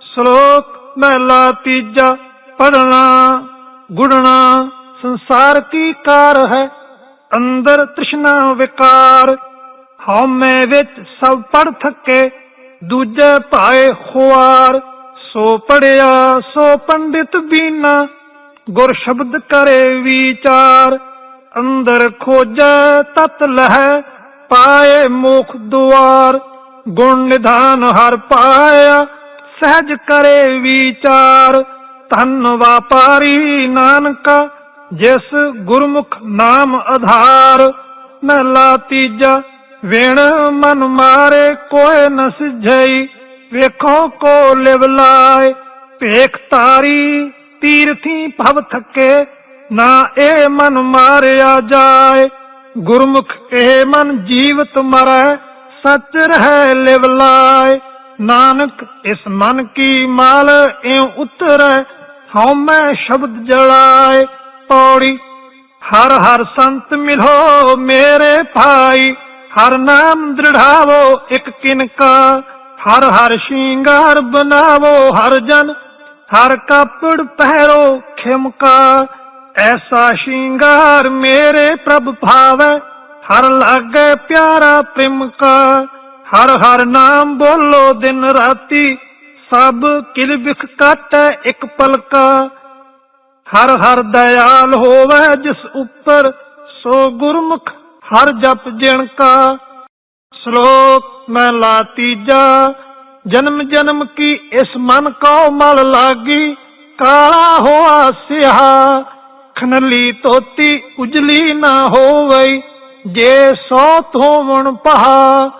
ਸ਼ਲੋਕ ਮਹਿਲਾ ਤੀਜਾ ਪੜਨਾ ਗੁੜਨਾ ਸੰਸਾਰ ਕੀ ਕਾਰ ਹੈ? ਅੰਦਰ ਤ੍ਰਿਸ਼ਨਾ ਵਿਕਾਰ, ਹਉਮੈ ਵਿੱਚ ਸਭ ਪੜ ਥੱਕੇ, ਦੂਜੇ ਭਾਏ ਖੁਆਰ ਸੋ ਪੜਿਆ ਸੋ ਪੰਡਿਤ ਬੀਨਾ, ਗੁਰ ਸ਼ਬਦ ਕਰੇ ਵਿਚਾਰ, ਅੰਦਰ ਖੋਜੈ ਤਤ ਲਹੈ, ਪਾਏ ਮੁਖ ਦੁਆਰ, ਗੁਣ ਨਿਧਾਨ ਹਰ ਪਾਇਆ ਸਹਿਜ ਕਰੇ ਵਿਚਾਰ, ਧਨ ਵਾਪਾਰੀ ਨਾਨਕਾ, ਜਿਸ ਗੁਰਮੁਖ ਨਾਮ ਆਧਾਰ। ਮਹਿਲਾ ਤੀਜਾ, ਵਿਣ ਮਨ ਮਾਰੇ ਕੋਏ ਨ ਸਿਝਈ। ਵੇਖੋ ਕੋ ਲਿਵ ਲਾਏ, ਭੇਖ ਤਾਰੀ ਤੀਰਥੀ ਭਵ ਥਕੇ। ਨਾ ਇਹ ਮਨ ਮਾਰਿਆ ਜਾਏ, ਗੁਰਮੁਖ ਇਹ ਮਨ ਜੀਵਤ ਮਰੈ, ਸੱਚ ਰਹਿ ਲਿਵ ਲਾਏ। ਨਾਨਕ, ਇਸ ਮਨ ਕੀ ਮਾਲ ਇਉ ਉਤਰੈ? ਹਉਮੈ ਸ਼ਬਦ ਜਲਾਏ ਪੌੜੀ। ਹਰ ਹਰ ਸੰਤ ਮਿਲੋ ਮੇਰੇ ਭਾਈ। ਹਰ ਨਾਮ ਦ੍ਰਿੜਾਵੋ ਇੱਕ ਕਿਨਕਾ ਹਰ ਹਰ ਸ਼ਿੰਗਾਰ ਬਨਾਵੋ ਹਰ ਜਨ। ਹਰ ਕਾਪੜ ਪਹਿਰੋ ਖਿਮਕਾ ਐਸਾ ਸ਼ਿੰਗਾਰ ਮੇਰੇ ਪ੍ਰਭ ਭਾਵੈ। ਹਰ ਲਾਗੇ ਪਿਆਰਾ ਪ੍ਰੇਮ ਕਾ। ਹਰ ਹਰ ਨਾਮ ਬੋਲੋ ਦਿਨ ਰਾਤੀ, ਸਭ ਕਿਲ ਬਿਖ ਕਾਟੈ ਇੱਕ ਪਲਕਾ। ਹਰ ਹਰ ਦਇਆਲ ਹੋਵੇ ਜਿਸ ਉੱਪਰ, ਸੋ ਗੁਰਮੁਖ ਹਰ ਜਪ ਜਿਣ ਕਾ ਸ਼ਲੋਕ ਮਹਿਲਾ ਤੀਜਾ, ਜਨਮ ਜਨਮ ਕੀ ਇਸ ਮਨ ਕੋ ਮਲ ਲਾਗੀ, ਕਾਲਾ ਹੋਆ ਸਿਹਾ। ਖਨਲੀ ਤੋਤੀ ਉਜਲੀ ਨਾ ਹੋਵਈ, ਜੇ ਸੋ ਧੋਵਣ ਪਹਾ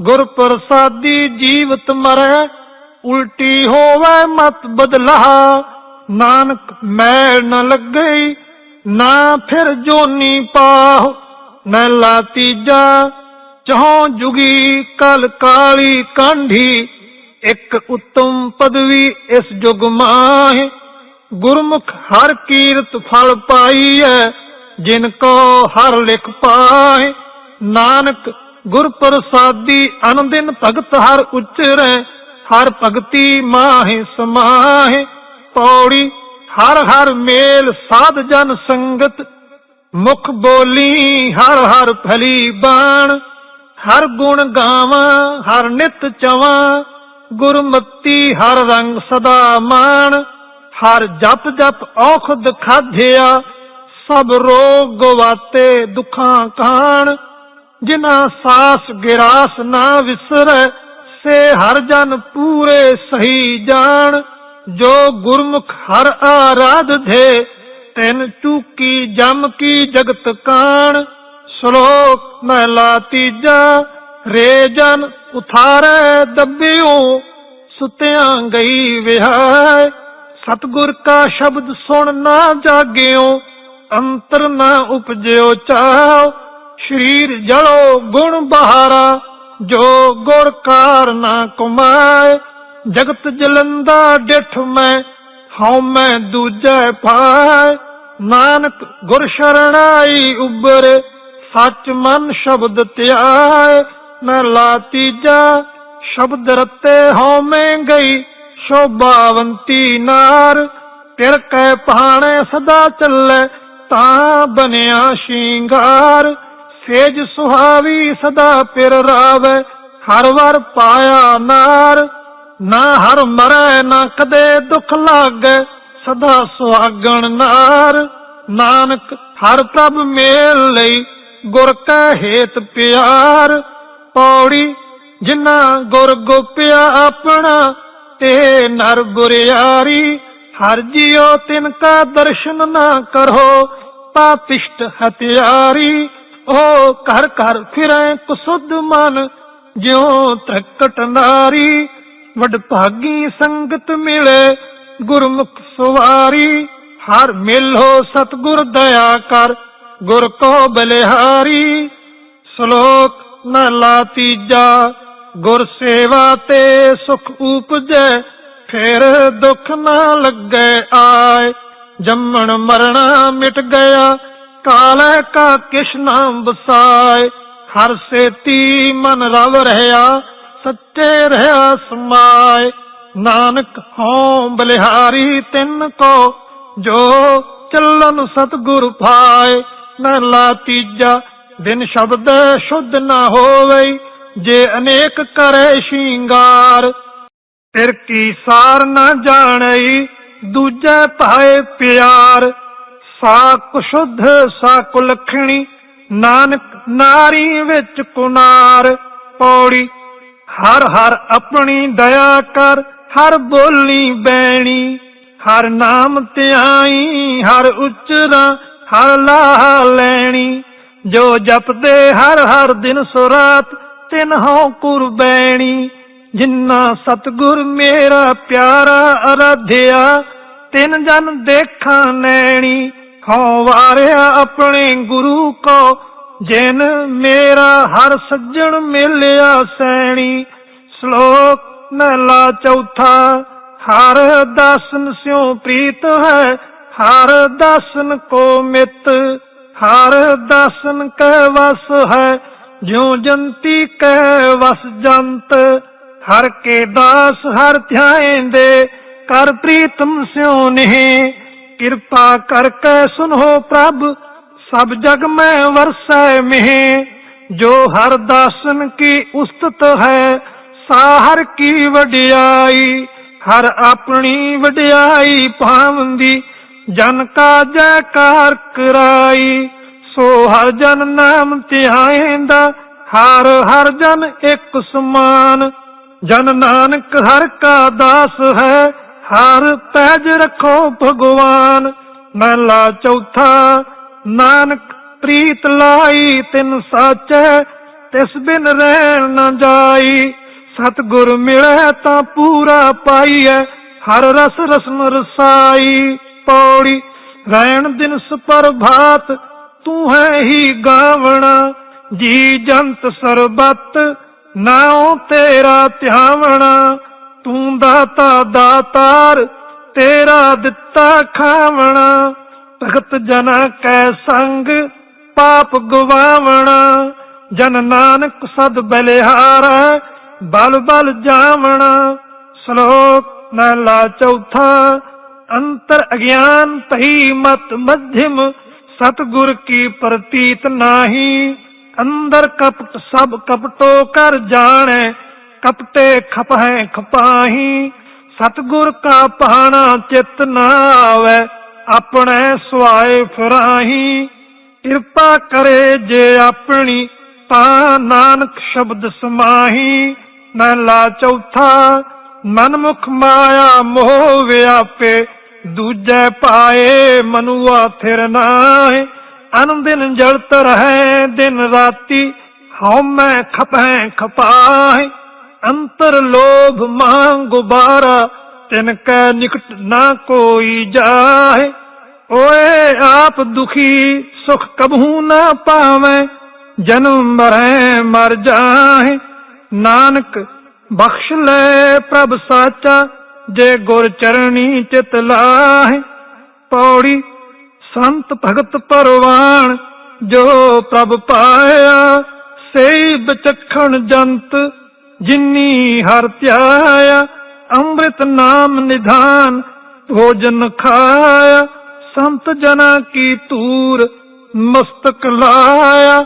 ਗੁਰ ਪ੍ਰਸਾਦੀ ਜੀਵਤ ਮਰੈ, ਉਲਟੀ ਹੋਵੇ ਮਤ ਬਦਲਾ। ਨਾਨਕ ਮੈਲ ਨ ਲੱਗਈ, ਨਾ ਫਿਰ ਜੋਨੀ ਪਾਹ। ਮਹਿਲਾ ਤੀਜਾ ਚਹੋਂ ਜੁਗੀ ਕਲ ਕਾਲੀ ਕਾਂਢੀ। ਇੱਕ ਉਤਮ ਪਦਵੀ ਇਸ ਜੁਗ ਮਾਹਿ। ਗੁਰਮੁਖ ਹਰ ਕੀਰਤ ਫਲ ਪਾਈਐ, ਜਿਨ ਕੋ ਹਰ ਲਿਖ ਪਾਏ ਨਾਨਕ ਗੁਰ ਪ੍ਰਸਾਦੀ ਅਨੰਦਿਨ ਭਗਤ ਹਰ ਉਚਰੈ, ਹਰ ਭਗਤੀ ਮਾਹਿ ਸਮਾਹਿ। ਪੌੜੀ, ਹਰ ਹਰ ਮੇਲ ਸਾਧ ਜਨ ਸੰਗਤ, ਮੁਖ ਬੋਲੀ ਹਰ ਹਰ ਫਲੀ ਬਾਣ। ਹਰ ਗੁਣ ਗਾਵਾਂ, ਹਰ ਨਿਤ ਚਵਾਂ, ਗੁਰਮਤੀ ਹਰ ਰੰਗ ਸਦਾ ਮਾਣ। ਹਰ ਜਪ ਜਪ ਔਖਦ ਖਾਧਿਆ, ਸਭ ਰੋਗ ਗਵਾਤੇ ਦੁਖਾਂ ਕਾਣ। ਜਿਨਾ ਸਾਸ ਗਿਰਾਸ ਨਾ ਵਿਸਰੈ, ਸੇ ਹਰ ਜਨ ਪੂਰੇ ਸਹੀ ਜਾਣ। ਜੋ ਗੁਰਮੁਖ ਹਰ ਆਰਾਧੇ ਤੈਨ ਚੂਕੀ ਜਮ ਕੀ ਜਗਤ ਕਾਣ। ਸ਼ਲੋਕ ਮਹਿਲਾ ਤੀਜਾ, ਰੇ ਜਨ ਉਥਾਰੈ ਦੱਬਿਓ, ਸੁਤਿਆਂ ਗਈ ਵਿਹਾਇ। ਸਤਗੁਰ ਕਾ ਸ਼ਬਦ ਸੁਣ ਨਾ ਜਾਗਿਓ, ਅੰਤਰ ਨਾ ਉਪਜਿਓ ਚਾਉ ਸ਼ਰੀਰ ਜਲੋ ਗੁਣ ਬਹਾਰਾ, ਜੋ ਗੁਰ ਕਾਰ ਨਾ ਕਮਾਏ। ਜਗਤ ਜਲੰਦਾ ਡਿਠ ਮੈਂ, ਹਉ ਮੈਂ ਦੂਜੈ ਪਾਏ। ਨਾਨਕ ਗੁਰ ਸ਼ਰਣਾਈ ਉਬਰੇ, ਸੱਚ ਮਨ ਸ਼ਬਦ ਧਿਆਏ। ਮੈਂ ਲਾ ਤੀਜਾ, ਸ਼ਬਦ ਰਤੇ ਹਉ ਮੈਂ ਗਈ ਸ਼ੋਭਾਵੰਤੀ ਨਾਰ। ਪਿਰ ਕੈ ਪਹਾਣੇ ਸਦਾ ਚੱਲੇ, ਤਾਂ ਬਣਿਆ ਸ਼ਿੰਗਾਰ। ਸੇਜ ਸੁਹਾਵੀ ਸਦਾ ਪਿਰ ਰਾਵੇ, ਹਰ ਵਰ ਪਾਇਆ ਨਾਰ। ਨਾ ਹਰ ਮਰੈ, ਨਾ ਕਦੇ ਦੁੱਖ ਲਾਗੇ, ਸਦਾ ਸੁਹਾਗਣ ਨਾਰ। ਨਾਨਕ, ਹਰ ਪ੍ਰਭ ਮੇਲ ਲਈ ਗੁਰ ਕੈ ਹੇਤ ਪਿਆਰ। ਪੌੜੀ, ਜਿਨ੍ਹਾਂ ਗੁਰ ਗੋਪਿਆ ਆਪਣਾ, ਤੇ ਨਰ ਬੁਰਿਆਰੀ। ਹਰ ਜਿਉ ਤਿਨ ਕਾ ਦਰਸ਼ਨ ਨਾ ਕਰੋ, ਪਾਪਿਸ਼ਟ ਹਤਿਆਰੀ ਉਹ ਘਰ ਘਰ ਫਿਰੈ ਕੁਸੁੱਧ ਮਨ, ਜਿਉ ਤ੍ਰਕਟ ਨਾਰੀ, ਵਡ ਭਾਗੀ ਸੰਗਤ ਮਿਲੇ ਗੁਰਮੁਖ ਸਵਾਰੀ। ਹਰ ਮਿਲੋ ਸਤਗੁਰ ਦਇਆ ਕਰ, ਗੁਰ ਕੋ ਬਲਿਹਾਰੀ। ਸ਼ਲੋਕ ਮਹਲਾ ਤੀਜਾ, ਗੁਰ ਸੇਵਾ ਤੇ ਸੁਖ ਉਪਜੈ, ਫਿਰ ਦੁੱਖ ਨਾ ਲੱਗੇ ਆਏ। ਜੰਮਣ ਮਰਣਾ ਮਿਟ ਗਿਆ ਕਾਲੈ ਕਾ ਕਿਛ ਨਾਮ ਬਸਾਏ ਹਰ ਸੇਤੀ ਮਨ ਰਵ ਰਹਾ, ਸੱਚੇ ਰਹਾ ਸਮਾਏ। ਨਾਨਕ ਹਉ ਬਲਿਹਾਰੀ ਤਿੰਨ ਕੋ, ਜੋ ਚੱਲਨ ਸਤਗੁਰ ਭਾਏ। ਮਹਿਲਾ ਤੀਜਾ ਦਿਨ ਸ਼ਬਦ ਸ਼ੁੱਧ ਨਾ ਹੋਵੇ ਜੇ ਅਨੇਕ ਕਰੇ ਸ਼ਿੰਗਾਰ। ਫਿਰ ਕੀ ਸਾਰ ਨਾ ਜਾਣਈ, ਦੂਜੇ ਪਾਏ ਪਿਆਰ। ਸਾਕ ਸ਼ੁੱਧ ਸਾ ਲਖਣੀ, ਨਾਨਕ ਨਾਰੀ ਵਿੱਚ ਕੁਨਾਰ ਪੌੜੀ। ਹਰ ਹਰ ਆਪਣੀ ਦਇਆ ਕਰ, ਹਰ ਬੋਲੀ ਬੈਣੀ। ਹਰ ਨਾਮ ਧਿਆਈ, ਹਰ ਉਚਰਾ ਹਰ ਲਾਹ ਲੈਣੀ। ਜੋ ਜਪਦੇ ਹਰ ਹਰ ਦਿਨ ਸੁਰਾਤ ਤਿਨ ਹਉ ਕੁਰਬੈਣੀ ਜਿੰਨਾ ਸਤਗੁਰ ਮੇਰਾ ਪਿਆਰਾ ਅਰਾਧਿਆ, ਤਿਨ ਜਨ ਦੇਖਾਂ ਨੈਣੀ। ਹਉ ਵਾਰਿਆ ਆਪਣੇ ਗੁਰੂ ਕੋ, ਜਿਨ ਮੇਰਾ ਹਰ ਸੱਜਣ ਮਿਲਿਆ ਸੈਣੀ। ਸ਼ਲੋਕ ਮਹਿਲਾ ਚੌਥਾ, ਹਰ ਦਾਸਨ ਸਿਉ ਪ੍ਰੀਤ ਹੈ, ਹਰ ਦਾਸਨ ਕੋ ਮਿਤ, ਹਰ ਦਾਸਨ ਕੈ ਵਸ ਹੈ। ਜਿਉ ਜੰਤੀ ਕੈ ਵਸ ਜੰਤ, ਹਰ ਕੇ ਦਾਸ ਹਰ ਧਿਆਏਂਦੇ ਕਰ ਪ੍ਰੀਤਮ ਸਿਉ ਨਹੀਂ। ਕਿਰਪਾ ਕਰਕੇ ਸੁਨੋ ਪ੍ਰਭ, ਸਭ ਜਗ ਮੈਂ ਵਰਸੈ ਮਿਹ। ਜੋ ਹਰ ਦਾਸਨ ਕੀ ਉਸਤਤ ਹੈ ਸਾਹਰ ਕੀ ਵਡਿਆਈ। ਹਰ ਆਪਣੀ ਵਡਿਆਈ ਪਾਵੰਦੀ ਜਨ ਕਾ ਜੈਕਾਰ ਕਰਾਈ। ਸੋ ਹਰ ਜਨ ਨਾਮ ਧਿਆਏਂਦਾ, ਹਰ ਹਰ ਜਨ ਇੱਕ ਸਮਾਨ। ਜਨ ਨਾਨਕ ਹਰ ਕਾ ਦਾਸ ਹੈ ਹਰ ਪੈਜ ਰੱਖੋ ਭਗਵਾਨ, ਮਹਿਲਾ ਚੌਥਾ, ਨਾਨਕ ਪ੍ਰੀਤ ਲਾਈ, ਤਿਨ ਸਾਚੈ, ਤਿਸ ਬਿਨ ਰਹਿਣ ਨਾ ਜਾਈ। ਸਤਿਗੁਰ ਮਿਲੈ ਤਾਂ ਪੂਰਾ ਪਾਈਐ, ਹਰ ਰਸ ਰਸਮ ਰਸਾਈ। ਪੌੜੀ, ਰਹਿਣ ਦਿਨ ਸੁਪਰਭਾਤ ਤੂੰ ਹੈ ਹੀ ਗਾਵਣਾ। ਜੀ ਜੰਤ ਸਰਬਤ, ਨਾਉ ਤੇਰਾ ਧਿਆਵਣਾ। ਤੂੰ ਦਾਤਾ ਦਾਤਾਰ, ਤੇਰਾ ਦਿੱਤਾ ਖਾਵਣਾ। ਤਖਤ ਜਨਾ ਕੈ ਸੰਗ, ਪਾਪ ਗਵਾਵਣਾ। ਜਨ ਨਾਨਕ ਸਦ ਬਲਿਹਾਰਾ, ਬਲ ਬਲ ਜਾਵਣਾ। ਸ਼ਲੋਕ ਮਹਿਲਾ ਚੌਥਾ, ਅੰਤਰ ਅਗਿਆਨ ਤਹੀ ਮਤ ਮਧਿਮ। ਸਤਗੁਰ ਕੀ ਪ੍ਰਤੀਤ ਨਾਹੀ, ਅੰਦਰ ਕਪਟ ਸਭ ਕਪਟੋ ਕਰ ਜਾਣੈ। ਕਪਟੇ ਖਪਹਿ ਖਪਾਹੀ, ਸਤਗੁਰ ਕਾ ਪਾਣਾ ਚਿਤ ਨਾ ਆਵੇ, ਆਪਣੇ ਸੁਆਏ ਫਰਾਹੀ। ਕਿਰਪਾ ਕਰੇ ਜੇ ਆਪਣੀ, ਤਾਂ ਨਾਨਕ ਸ਼ਬਦ ਸਮਾਹੀ। ਮਹਿਲਾ ਚੌਥਾ, ਮਨਮੁਖ ਮਾਇਆ ਮੋਹ ਵਿਆਪੇ, ਦੂਜੇ ਪਾਏ ਮਨੁਆ ਥਿਰ ਨਾਹੀ। ਅਨ ਜਲਤ ਰਹੇ ਦਿਨ ਰਾਤੀ, ਹਉ ਮੈਂ ਖਪੈ ਖਪਾਹੇ। ਅੰਤਰ ਲੋਭ ਮਾਂ ਗੁਬਾਰਾ ਤਿਨ ਕੈ ਨਿਕਟ ਨਾ ਕੋਈ ਜਾਹੇ। ਓਏ ਆਪ ਦੁਖੀ ਸੁਖ ਕਬਹੂ ਨਾ ਪਾਵੇਂ, ਜਨਮ ਮਰੈ ਮਰ ਜਾਹੇ। ਨਾਨਕ, ਬਖਸ਼ ਲੈ ਪ੍ਰਭ ਸਾਚਾ, ਜੇ ਗੁਰ ਚਰਣੀ ਚਿਤ ਲਾਹੇ। ਪੌੜੀ, ਸੰਤ ਭਗਤ ਪਰਵਾਨ ਜੋ ਪ੍ਰਭ ਪਾਇਆ ਸਈ ਬਚਖਣ ਜੰਤ ਜਿਨੀ ਹਰ ਧਿਆਇਆ, ਅੰਮ੍ਰਿਤ ਨਾਮ ਨਿਧਾਨ ਭੋਜਨ ਖਾਇਆ। ਸੰਤ ਜਨਾ ਕੀ ਤੂਰ ਮਸਤਕ ਲਾਇਆ।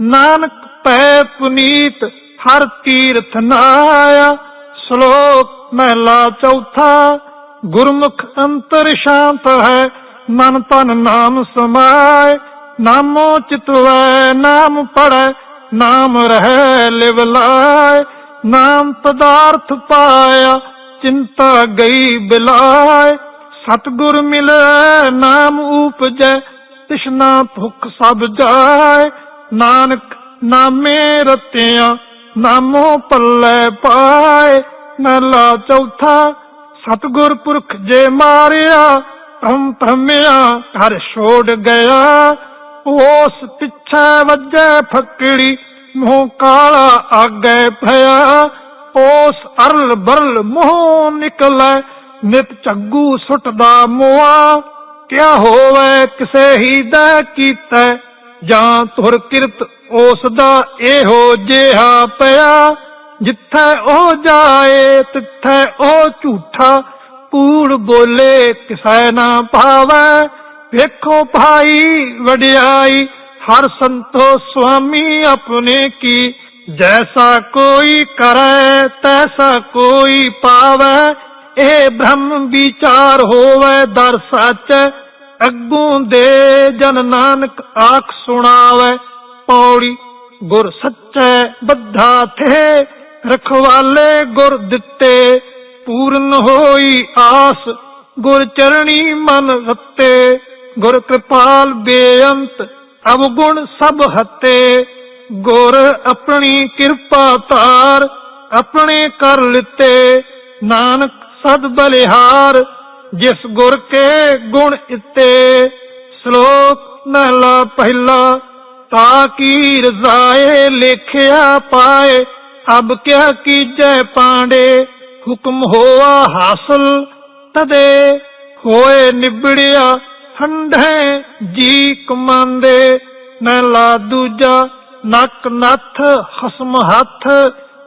ਨਾਨਕ ਪੈ ਪੁਨੀਤ ਹਰ ਤੀਰਥ ਨਾਇਆ। ਸ਼ਲੋਕ ਮਹਿਲਾ ਚੌਥਾ, ਗੁਰਮੁਖ ਅੰਤਰ ਸ਼ਾਂਤ ਹੈ, ਮਨ ਤਨ ਨਾਮ ਸਮਾਏ। ਨਾਮੋ ਚਿਤਵੈ ਨਾਮ ਪੜੈ ਨਾਮ ਰਹਿ ਲਿਵ ਲਾਇ, ਨਾਮ ਪਦਾਰਥ ਪਾਇਆ, ਚਿੰਤਾ ਗਈ ਬਿਲਾਏ ਸਤਗੁਰ ਮਿਲੈ, ਨਾਮ ਉਪਜੈ ਤਿਸ਼ਨਾ ਭੁਖ ਸਭ ਜਾਏ ਨਾਨਕ ਨਾਮੇ ਰਤਿਆ, ਨਾਮੋ ਪੱਲੇ ਪਾਏ ਮਹਿਲਾ ਚੌਥਾ, ਸਤਗੁਰ ਪੁਰਖ ਜੇ ਮਾਰਿਆ, ਤਮ ਭ੍ਰਮਿਆ ਘਰ ਛੋੜ ਗਿਆ। ਉਸ ਪਿੱਛੇ ਵੱਜੇ ਫੱਕੜੀ, ਮੂੰਹ ਕਾਲਾ ਆਗੇ ਭਇਆ। ਉਸ ਅਰਲ ਬਰਲ ਮੂੰਹ ਨਿਕਲੇ, ਨਿਤ ਝੱਗੂ ਸੁੱਟਦਾ ਮੋਆ ਕਿਆ ਹੋਵੇ ਕਿਸੇ ਹੀ ਦਾ ਕੀਤਾ, ਜਾਂ ਤੁਰ ਕਿਰਤ ਉਸ ਦਾ ਇਹੋ ਜਿਹਾ ਪਿਆ। ਜਿੱਥੇ ਉਹ ਜਾਏ, ਤਿੱਥੈ ਉਹ ਝੂਠਾ ਕੂੜ ਬੋਲੇ ਕਿਸੈ ਨਾ ਭਾਵੈ। ਵੇਖੋ ਭਾਈ ਵਡਿਆਈ, ਹਰ ਸੰਤੋ ਸੁਆਮੀ ਆਪਣੇ ਕੀ। ਜੈਸਾ ਕੋਈ ਕਰੈ, ਤੈਸਾ ਕੋਈ ਪਾਵੈ। ਇਹ ਬ੍ਰਹਮ ਵਿਚਾਰ ਹੋਵੇ, ਦਰ ਸੱਚ। ਅੱਗੋਂ ਦੇ ਜਨ ਨਾਨਕ ਆਖ ਸੁਣਾਵੇ। ਪੌੜੀ ਗੁਰ ਸੱਚੈ, ਬੱਧਾ ਥੇ। ਰਖਵਾਲੇ ਗੁਰ ਦਿੱਤੇ। ਪੂਰਨ ਹੋਈ ਆਸ, ਗੁਰ ਚਰਣੀ ਮਨ ਰਤੇ। ਗੁਰ ਕਿਰਪਾਲ ਬੇਅੰਤ, ਅਵਗੁਣ ਸਭ ਹਤੇ। ਗੁਰ ਆਪਣੀ ਕਿਰਪਾ ਧਾਰ, ਆਪਣੇ ਕਰ ਲਿੱਤੇ। ਨਾਨਕ ਸਦ ਬਲਿਹਾਰ, ਜਿਸ ਗੁਰ ਕੇ ਗੁਣ ਇਤੇ। ਸ਼ਲੋਕ ਮਹਲਾ ਪਹਿਲਾ, ਤਾ ਕੀ ਰਜ਼ਾਏ ਲੇਖਿਆ ਪਾਏ, ਅਬ ਕਿਆ ਕੀਜੈ ਪਾਂਡੇ। ਹੁਕਮ ਹੋਆ ਹਾਸਲ ਤਦੇ, ਹੋਏ ਨਿਬੜਿਆ ਹੰਢੇ ਜੀ ਕਮਾਂਦੇ ਮਹਿਲਾ ਦੂਜਾ, ਨੱਕ ਨੱਥ, ਹਸਮ ਹੱਥ,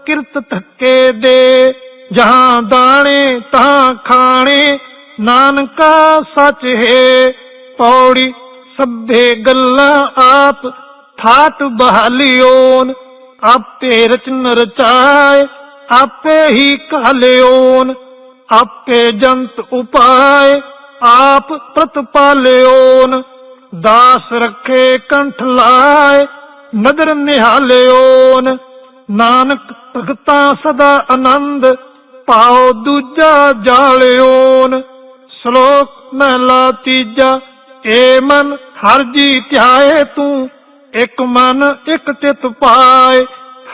ਕਿਰਤ ਥੱਕੇ ਦੇ, ਜਹਾਂ ਦਾਣੇ ਤਾਂ ਖਾਣੇ, ਨਾਨਕਾ ਸੱਚ ਹੈ, ਪੌੜੀ ਸਭੇ ਗੱਲਾਂ ਆਪ ਠਾਟ ਬਹਾਲਿਓਨ, ਆਪੇ ਰਚਨ ਰਚਾਏ, ਆਪੇ ਹੀ ਕਾਲਿਓਨ ਆਪੇ ਜੰਤ ਉਪਾਏ ਆਪ ਪ੍ਰਤਪਾਲਿਓਨ ਦਾਸ ਰੱਖੇ ਕੰਠ ਲਾਏ, ਨਦਰ ਨਿਹਾਲਿਓਨ। ਨਾਨਕ ਭਗਤਾਂ ਸਦਾ ਆਨੰਦ, ਪਾਓ ਦੂਜਾ ਜਾਲਿਓਨ। ਸ਼ਲੋਕ ਮਹਲਾ ਤੀਜਾ, ਏ ਮਨ ਹਰ ਜੀ ਧਿਆਏ ਤੂੰ, ਇੱਕ ਮਨ ਇੱਕ ਚਿਤ ਪਾਏ।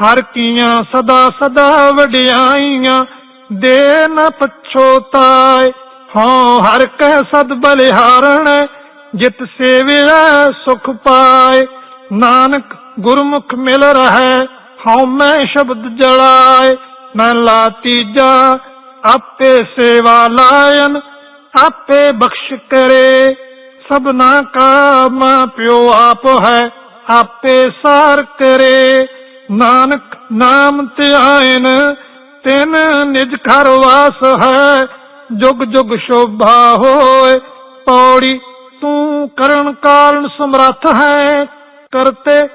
ਹਰ ਕੀਆਂ ਸਦਾ ਸਦਾ ਵਡਿਆਈਆਂ, ਦੇ ਨ ਪਛੋਤਾਏ ਹਾਂ, ਹਰ ਕਹਿ ਸਦ ਬਲਿਹਾਰਣ, ਜਿਤ ਸੇਵਿਆ ਸੁਖ ਪਾਏ। ਨਾਨਕ ਗੁਰਮੁਖ ਮਿਲ ਰਹੈ, ਹਉ ਮੈਂ ਸ਼ਬਦ ਜਲਾਏ। ਮੈਂ ਲਾ ਤੀਜਾ, ਆਪੇ ਸੇਵਾ ਲਾਇਨ, ਆਪੇ ਬਖਸ਼ ਕਰੇ। ਸਭਨਾ ਕਾ ਮਾਂ ਪਿਓ ਆਪ ਹੈ, ਆਪੇ ਸਾਰ ਕਰੇ। ਨਾਨਕ ਨਾਮ ਧਿਆਇਨ, ਤਿਨ ਨਿਜ ਘਰ ਵਾਸ ਹੈ। ਜੁਗ ਜੁਗ ਸ਼ੋਭਾ ਹੋਏ। ਪੌੜੀ, ਤੂੰ ਕਰਨ ਕਾਰਨ ਸਮਰੱਥ ਹੈ। ਕਰਤੇ,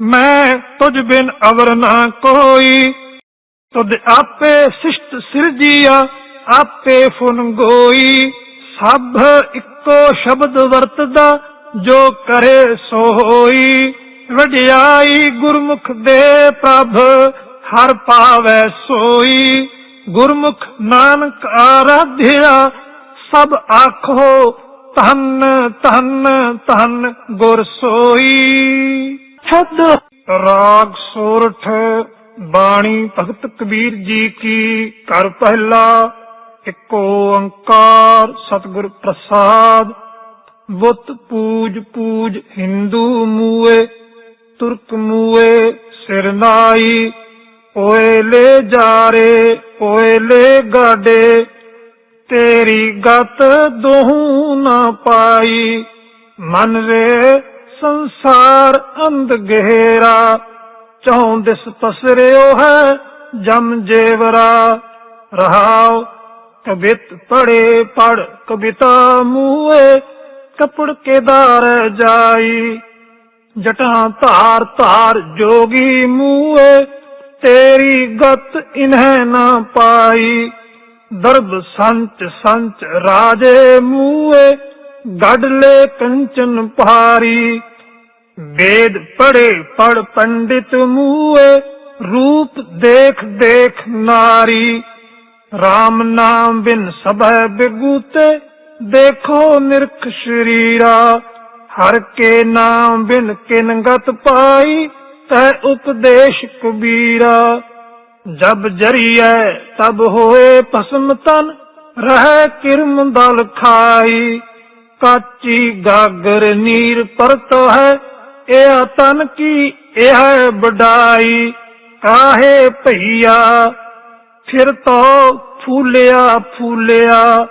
ਮੈਂ ਤੁਝ ਬਿਨ ਅਵਰ ਨਾ ਕੋਈ। ਤੁਧ ਆਪੇ ਸਿਸ਼ਟ ਸਿਰਜੀਆ, ਆਪੇ ਫੁਨ ਗੋਈ। ਸਭ ਇੱਕੋ ਸ਼ਬਦ ਵਰਤਦਾ, ਜੋ ਕਰੇ ਸੋ ਹੋਈ। ਵਡਿਆਈ ਗੁਰਮੁਖ ਦੇ ਪ੍ਰਭ, ਹਰ ਪਾਵੈ ਸੋਈ। ਗੁਰਮੁਖ ਨਾਨਕ ਆਰਾਧਿਆ ਸਭ ਆਖੋ ਧੰਨ ਧੰਨ ਧੰਨ ਗੁਰ ਸੋਈ। ਛੱਡ। ਰਾਗ ਸੋਰਠ ਬਾਣੀ ਭਗਤ ਕਬੀਰ ਜੀ ਕੀ ਕਰ ਪਹਿਲਾ ਇੱਕੋ ਓੰਕਾਰ ਸਤਿਗੁਰ ਪ੍ਰਸਾਦ। ਬੁੱਤ ਪੂਜ ਪੂਜ ਹਿੰਦੂ ਮੂਏ ਤੁਰਕ ਮੂਏ ਸਿਰ ਨਾਈ ਓਏ ਲੈ ਜਾਰੇ, ਓਏ ਲੈ ਗਾਡੇ, ਤੇਰੀ ਗਤ ਦੋਹੂ ਨਾ ਪਾਈ। ਮਨ ਰੇ ਸੰਸਾਰ ਅੰਧ ਗਹਿਰਾ, ਚੌਂ ਦਿਸ ਪਸਰਿਓ ਹੈ ਜਮ ਜੇਵਰਾ। ਰਹਾਉ ਕਬਿਤ ਪੜੇ ਪੜ ਕਬਿਤਾ ਮੂਏ ਕਪੜ ਕੇਦਾਰ ਜਾਈ। ਜਟਾਂ ਧਾਰ ਧਾਰ ਜੋਗੀ ਮੂਏ ਤੇਰੀ ਗਤ ਇਨਹਿ ਨਾ ਪਾਈ। ਦਰਬ ਸੰਚ ਸੰਚ ਰਾਜੇ ਮੂਏ ਗੱਡ ਕੰਚਨ ਭਾਰੀ। ਵੇਦ ਪੜੇ ਪੜ ਪੰਡਿਤ ਮੂਏ ਰੂਪ ਦੇਖ ਦੇਖ ਨਾਰੀ। RAM ਨਾਮ ਬਿਨ ਸਭੈ ਬਿਗੂਤੇ, ਦੇਖੋ ਨਿਰਖ ਸ਼ਰੀਰਾ। ਹਰ ਕੇ ਨਾਮ ਬਿਨ ਕਿਨ ਗਤ ਪਾਈ ਤੈ ਉਪਦੇਸ਼ ਕਬੀਰਾ। ਜਬ ਜਰੀਐ ਤਬ ਹੋਏ ਭਸਮ ਤਨ, ਰਹਿ ਕਿਰਮ ਦਲ ਖਾਈ। ਕਾਚੀ ਗਾਗਰ ਨੀਰ ਪਰਤ ਹੈ ਇਹ ਤਨ ਕੀ ਇਹ ਹੈ ਬਡਾਈ ਕਾਹੇ ਭਈਆ, ਫਿਰ ਤੋ ਫੂਲਿਆ ਫੂਲਿਆ।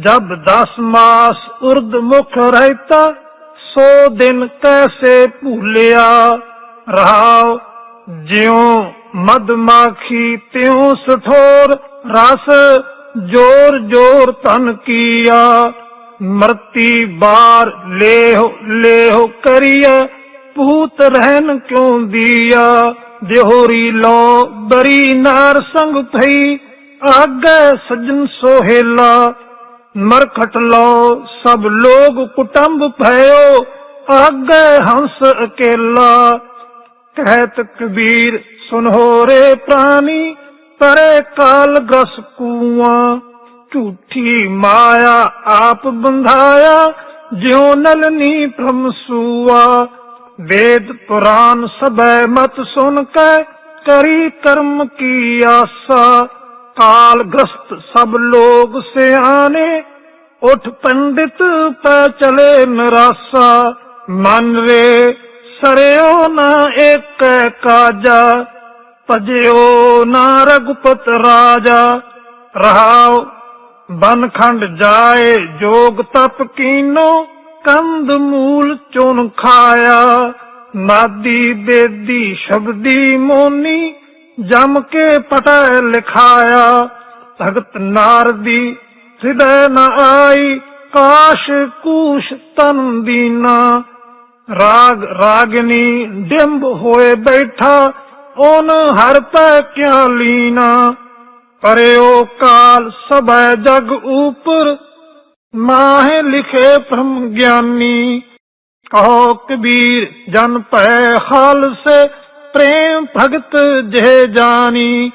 ਜਬ ਦਸ ਮਾਸ ਉਰਦ ਮੁਖ ਰਹਿਤਾ, ਸੋ ਦਿਨ ਕੈਸੇ ਭੂਲਿਆ। ਰਹਾਉ, ਜਿਉ ਮਦਮਾਖੀ ਤਿਉ ਸਠੋਰ, ਰਸ ਜੋਰ ਜੋਰ ਤਨ ਕੀਆ, ਮਰਤੀ ਬਾਰ ਲੇਹ ਲੇਹ ਕਰੀਆ ਭੂਤ ਰਹਿਨ ਕਿਉ ਦੀਆ, ਦਿਹੋਰੀ ਲੋ ਬਰੀ ਨਾਰ ਸੰਗ ਭਈ, ਆਗੇ ਸਜਨ ਸੋਹੇਲਾ, ਮਰਖਟ ਲੋ ਸਭ ਲੋਗ ਕੁਟੰਬ ਭਇਓ, ਆਗੇ ਹੰਸ ਅਕੇਲਾ। ਕਹਿਤ ਕਬੀਰ ਸੁਨਹੋਰੇ ਪ੍ਰਾਨੀ, ਪਰੇ ਕਾਲ ਗਸ ਕੂਆਂ। ਝੂਠੀ ਮਾਇਆ ਆਪ ਬੰਧਾਇਆ, ਜਿਉ ਨਲਨੀ ਭ੍ਰਮ ਸੂਆ। ਵੇਦ ਪੁਰਾਨ ਸਭੈ ਮਤ ਸੁਨ ਕੇ, ਕਰੀ ਕਰਮ ਕੀ ਆਸਾ। ਕਾਲ ਗ੍ਰਸਤ ਸਭ ਲੋਗ ਸਿਆਣੇ, ਉਠ ਪੰਡਿਤ ਪੈ ਚਲੇ ਨਰਾਸਾ। ਮਨ ਰੇ ਸਰਿਓ ਨਾ ਇੱਕ ਕਾਜਾ, ਭਜਿਓ ਨਾ ਰਘੁਪਤ ਰਾਜਾ। ਰਹਾਉ ਬਨਖੰਡ ਜਾਏ, ਜੋਗ ਤਪ ਕੀਨੋ ਕੰਦ ਮੂਲ ਚੁਨ ਖਾਇਆ। ਨਾਦੀ ਬੇਦੀ ਸ਼ਬਦੀ ਮੋਨੀ, ਜਮ ਕੇ ਪਟੈ ਲਿਖਾਇਆ। ਭਗਤ ਨਾਰਦੀ, ਹਿਰਦੈ ਨ ਆਈ, ਕਾਸ਼ ਕੂਸ਼ ਤਨ ਦੀਨਾ। ਰਾਗ, ਰਾਗਨੀ ਡਿੰਬ ਹੋਏ ਬੈਠਾ ਓਨ ਹਰ ਪੈ ਕਿਆ ਲੀਨਾ। ਪਰਿਓ ਕਾਲ ਸਭੈ ਜਗ ਉਪਰ, ਮਾਹੇ ਲਿਖੇ ਬ੍ਰਹਮ ਗਿਆਨੀ। ਕਹੋ ਕਬੀਰ, ਜਨ ਭੈ ਹਾਲ ਸੇ, ਪ੍ਰੇਮ ਭਗਤ ਜੇ ਜਾਨੀ।